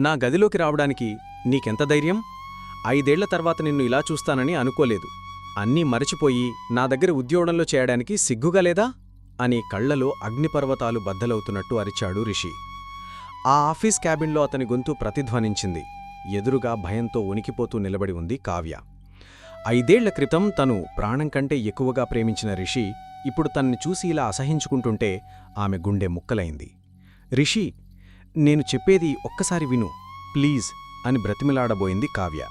నా గదిలోకి రావడానికి నీకెంత ధైర్యం? ఐదేళ్ళ తర్వాత నిన్ను ఇలా చూస్తానని అనుకోలేదు. అన్నీ మరచిపోయి నా దగ్గర ఉద్యోగంలో చేయడానికి సిగ్గుగా లేదా? అని కళ్ళలో అగ్నిపర్వతాలు బద్దలవుతున్నట్టు అరిచాడు రిషి. ఆ ఆఫీస్ క్యాబిన్లో అతని గొంతు ప్రతిధ్వనించింది. ఎదురుగా భయంతో ఉనికిపోతూ నిలబడి ఉంది కావ్య. ఐదేళ్ళ క్రితం తను ప్రాణం కంటే ఎక్కువగా ప్రేమించిన రిషి ఇప్పుడు తన్ని చూసి ఇలా అసహించుకుంటుంటే ఆమె గుండె ముక్కలైంది. రిషి నేను చెప్పేది ఒక్కసారి విను. ప్లీజ్ అని బ్రతిమిలాడబోయింది కావ్య.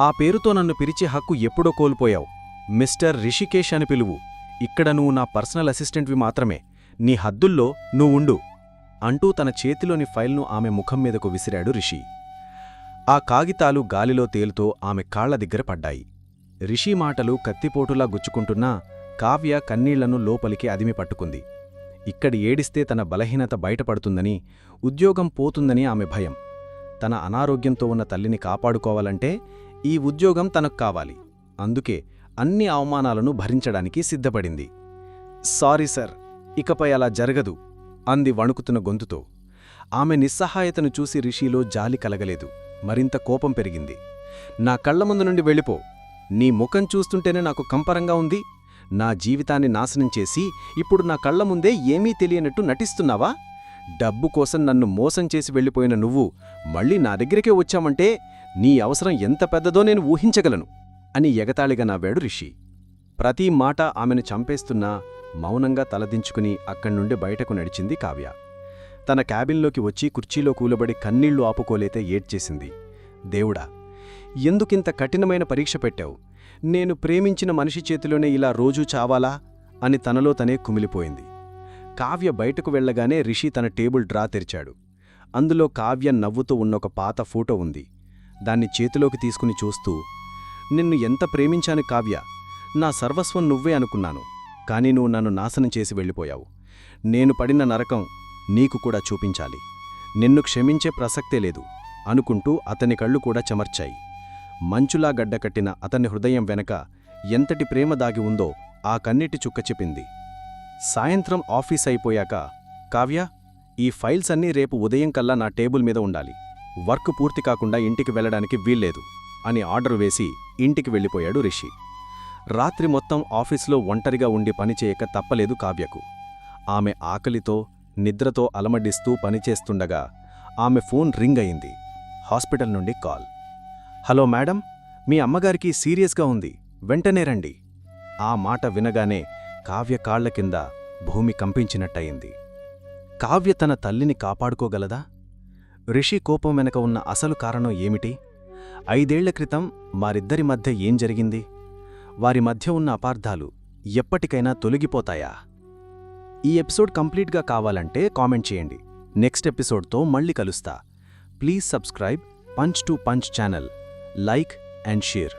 ఆ పేరుతో నన్ను పిలిచే హక్కు ఎప్పుడో కోల్పోయావు. మిస్టర్ రిషికేష్ అని పిలువు. ఇక్కడ నువ్వు నా పర్సనల్ అసిస్టెంట్వి మాత్రమే. నీ హద్దుల్లో నువ్వుండు అంటూ తన చేతిలోని ఫైల్ను ఆమె ముఖం మీదకు విసిరాడు రిషి. ఆ కాగితాలు గాలిలో తేలుతో ఆమె కాళ్ళ దగ్గర పడ్డాయి. రిషి మాటలు కత్తిపోటులా గుచ్చుకుంటున్నా కావ్య కన్నీళ్ళను లోపలికి అదిమి పట్టుకుంది. ఇక్కడి ఏడిస్తే తన బలహీనత బయటపడుతుందని ఉద్యోగం పోతుందని ఆమె భయం. తన అనారోగ్యంతో ఉన్న తల్లిని కాపాడుకోవాలంటే ఈ ఉద్యోగం తనకు కావాలి. అందుకే అన్ని అవమానాలను భరించడానికి సిద్ధపడింది. సారీ సార్ ఇకపై అలా జరగదు అంది వణుకుతున్న గొంతుతో. ఆమె నిస్సహాయతను చూసి రిషిలో జాలి కలగలేదు. మరింత కోపం పెరిగింది. నా కళ్ళ ముందు నుండి వెళ్ళిపో. నీ ముఖం చూస్తుంటేనే నాకు కంపరంగా ఉంది. నా జీవితాన్ని నాశనం చేసి ఇప్పుడు నా కళ్ళ ముందే ఏమీ తెలియనట్టు నటిస్తున్నావా? డబ్బు కోసం నన్ను మోసం చేసి వెళ్ళిపోయిన నువ్వు మళ్ళీ నా దగ్గరికే వచ్చామంటే నీ అవసరం ఎంత పెద్దదో నేను ఊహించగలను అని ఎగతాళిగా నవ్వాడు రిషి. ప్రతి మాట ఆమెను చంపేస్తున్నా మౌనంగా తలదించుకుని అక్కడ్నుండి బయటకు నడిచింది కావ్య. తన క్యాబిన్లోకి వచ్చి కుర్చీలో కూలబడి కన్నీళ్ళు ఆపుకోలేతే ఏడ్చేసింది. దేవుడా ఎందుకింత కఠినమైన పరీక్ష పెట్టావు? నేను ప్రేమించిన మనిషి చేతిలోనే ఇలా రోజూ చావాలా? అని తనలో తనే కుమిలిపోయింది. కావ్య బయటకు వెళ్ళగానే రిషి తన టేబుల్ డ్రా తెరిచాడు. అందులో కావ్య నవ్వుతూ ఉన్నొక పాత ఫోటో ఉంది. దాన్ని చేతిలోకి తీసుకుని చూస్తూ నిన్ను ఎంత ప్రేమించాను కావ్య? నా సర్వస్వం నువ్వే అనుకున్నాను. కాని నువ్వు నన్ను నాశనం చేసి వెళ్ళిపోయావు. నేను పడిన నరకం నీకు కూడా చూపించాలి. నిన్ను క్షమించే ప్రసక్తే లేదు అనుకుంటూ అతని కళ్ళు కూడా చెమర్చాయి. మంచులా గడ్డకట్టిన అతని హృదయం వెనక ఎంతటి ప్రేమ దాగి ఉందో ఆ కన్నిటి చుక్క చెప్పింది. సాయంత్రం ఆఫీస్ అయిపోయాక కావ్య ఈ ఫైల్స్ అన్నీ రేపు ఉదయం కల్లా నా టేబుల్ మీద ఉండాలి. వర్క్ పూర్తి కాకుండా ఇంటికి వెళ్ళడానికి వీల్లేదు అని ఆర్డర్ వేసి ఇంటికి వెళ్ళిపోయాడు రిషి. రాత్రి మొత్తం ఆఫీసులో ఒంటరిగా ఉండి పనిచేయక తప్పలేదు కావ్యకు. ఆమె ఆకలితో నిద్రతో అలమడిస్తూ పనిచేస్తుండగా ఆమె ఫోన్ రింగ్ అయింది. హాస్పిటల్ నుండి కాల్. హలో మేడం మీ అమ్మగారికి సీరియస్గా ఉంది. వెంటనే రండి. ఆ మాట వినగానే కావ్య కాళ్ళ కింద భూమి కంపించినట్టయింది. కావ్య తన తల్లిని కాపాడుకోగలదా? రిషి కోపం వెనక ఉన్న అసలు కారణం ఏమిటి? ఐదేళ్ళ క్రితం వారిద్దరి మధ్య ఏం జరిగింది? వారి మధ్య ఉన్న అపార్థాలు ఎప్పటికైనా తొలగిపోతాయా? ఈ ఎపిసోడ్ కంప్లీట్గా కావాలంటే కామెంట్ చేయండి. నెక్స్ట్ ఎపిసోడ్తో మళ్ళీ కలుస్తా. Please subscribe punch to punch channel. like and share.